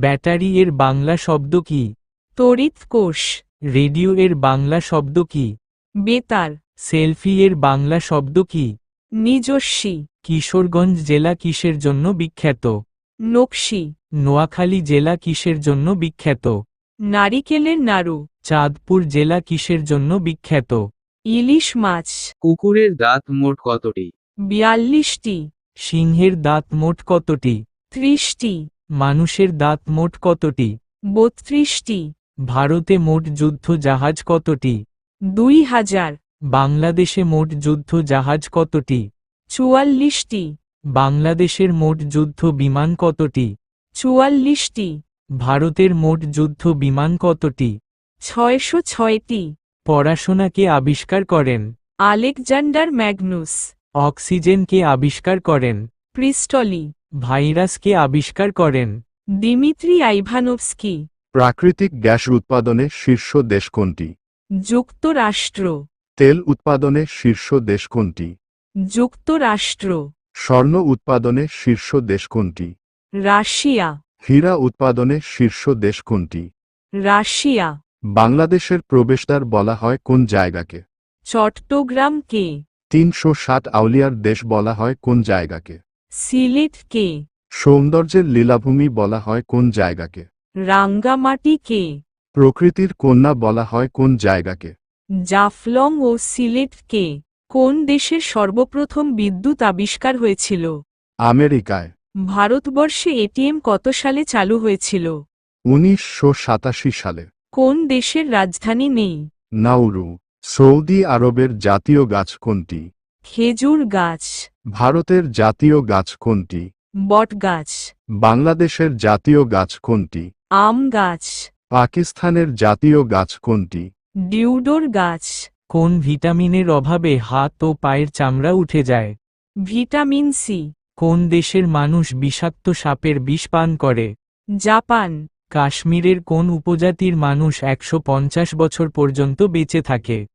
Battery এর বাংলা শব্দ কি? তড়িৎ কোষ। রেডিও এর বাংলা শব্দ কি? বেতার। সেলফি এর বাংলা শব্দ কি? নিজস্বী। কিশোরগঞ্জ জেলা কিসের জন্য বিখ্যাত? নকশি। নোয়াখালী জেলা কিসের জন্য বিখ্যাত? নারিকেলের নাড়ু। চাঁদপুর জেলা কিসের জন্য বিখ্যাত? ইলিশ মাছ। কুকুরের দাঁত মোট কতটি? বিয়াল্লিশটি। সিংহের দাঁত মোট কতটি? ত্রিশটি। মানুষের দাঁত মোট কতটি? বত্রিশটি। ভারতে মোট যুদ্ধ জাহাজ কতটি? দুই হাজার। বাংলাদেশে মোট যুদ্ধ জাহাজ কতটি? চুয়াল্লিশটি। বাংলাদেশের মোট যুদ্ধ বিমান কতটি? চুয়াল্লিশটি। ভারতের মোট যুদ্ধ বিমান কতটি? ছয়শো ছয়টি। পড়াশোনাকে আবিষ্কার করেন। Alexander Magnus. অক্সিজেনকে আবিষ্কার করেন। প্রিস্টলি ভাইরাসকে আবিষ্কার করেন। Dmitri Ivanovsky. প্রাকৃতিক গ্যাস উৎপাদনে শীর্ষ দেশ কোনটি? যুক্তরাষ্ট্র। তেল উৎপাদনে শীর্ষ দেশ কোনটি? যুক্তরাষ্ট্র। স্বর্ণ উৎপাদনে শীর্ষ দেশ কোনটি? রাশিয়া। হীরা উৎপাদনে শীর্ষ দেশ কোনটি? রাশিয়া। বাংলাদেশের প্রবেশদ্বার বলা হয় কোন জায়গাকে? চট্টগ্রামকে তিনশো ষাট আউলিয়ার দেশ বলা হয় কোন জায়গাকে? সিলেটকে সৌন্দর্যের লীলাভূমি বলা হয় কোন জায়গাকে? রাঙ্গামাটিকে প্রকৃতির কন্যা বলা হয় কোন জায়গাকে? জাফলং ও সিলেটকে কোন দেশের সর্বপ্রথম বিদ্যুৎ আবিষ্কার হয়েছিল? আমেরিকায়। ভারতবর্ষে এটিএম কত সালে চালু হয়েছিল? উনিশশো সাতাশি সালে। কোন দেশের রাজধানী নেই? নাউরু। সৌদি আরবের জাতীয় গাছ কোনটি? খেজুর গাছ। ভারতের জাতীয় গাছ কোনটি? বট গাছ বাংলাদেশের জাতীয় গাছ কোনটি? আম গাছ। পাকিস্তানের জাতীয় গাছ কোনটি? ডিউডোর গাছ। কোন ভিটামিনের অভাবে হাত ও পায়ের চামড়া উঠে যায়? Vitamin C. কোন দেশের মানুষ বিষাক্ত সাপের বিষ পান করে? জাপান। কাশ্মীরের কোন উপজাতির মানুষ একশো পঞ্চাশ বছর পর্যন্ত বেঁচে থাকে?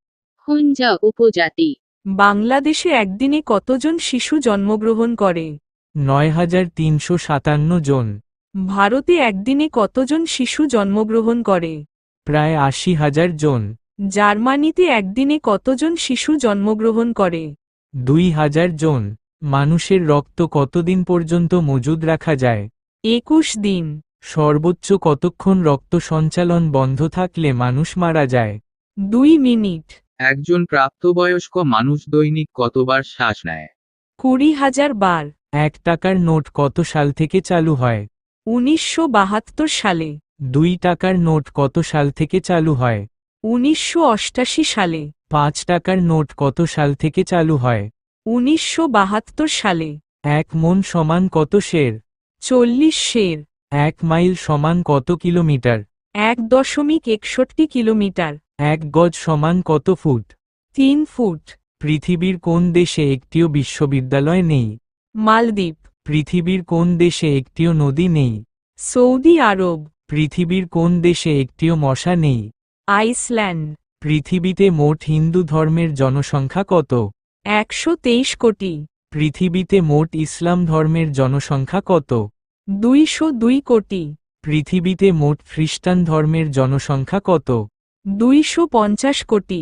হুঞ্জা উপজাতি। বাংলাদেশে একদিনে কতজন শিশু জন্মগ্রহণ করে? নয় হাজার তিনশো সাতান্ন জন। ভারতে একদিনে কতজন শিশু জন্মগ্রহণ করে? প্রায় আশি হাজার জন। জার্মানিতে একদিনে কতজন শিশু জন্মগ্রহণ করে? দুই হাজার জন। মানুষের রক্ত কতদিন পর্যন্ত মজুদ রাখা যায়? একুশ দিন। সর্বোচ্চ কতক্ষণ রক্ত সঞ্চালন বন্ধ থাকলে মানুষ মারা যায়? দুই মিনিট। একজন প্রাপ্তবয়স্ক মানুষ দৈনিক কতবার শ্বাস নেয়? কুড়ি হাজার বার। এক টাকার নোট কত সাল থেকে চালু হয়? উনিশশো বাহাত্তর সালে। দুই টাকার নোট কত সাল থেকে চালু হয়? উনিশশো অষ্টাশি সালে। পাঁচ টাকার নোট কত সাল থেকে চালু হয়? উনিশশো বাহাত্তর সালে। এক মন সমান কত শের? চল্লিশ শের। এক মাইল সমান কত কিলোমিটার? এক দশমিক একষট্টি কিলোমিটার। এক গজ সমান কত ফুট? তিন ফুট। পৃথিবীর কোন দেশে একটিও বিশ্ববিদ্যালয় নেই? মালদ্বীপ। পৃথিবীর কোন দেশে একটিও নদী নেই? Saudi Arab. পৃথিবীর কোন দেশে একটিও মশা নেই? আইসল্যান্ড। পৃথিবীতে মোট হিন্দু ধর্মের জনসংখ্যা কত? একশো তেইশ কোটি। পৃথিবীতে মোট ইসলাম ধর্মের জনসংখ্যা কত? দুইশো দুই কোটি। পৃথিবীতে মোট খ্রিস্টান ধর্মের জনসংখ্যা কত? দুইশো পঞ্চাশ কোটি।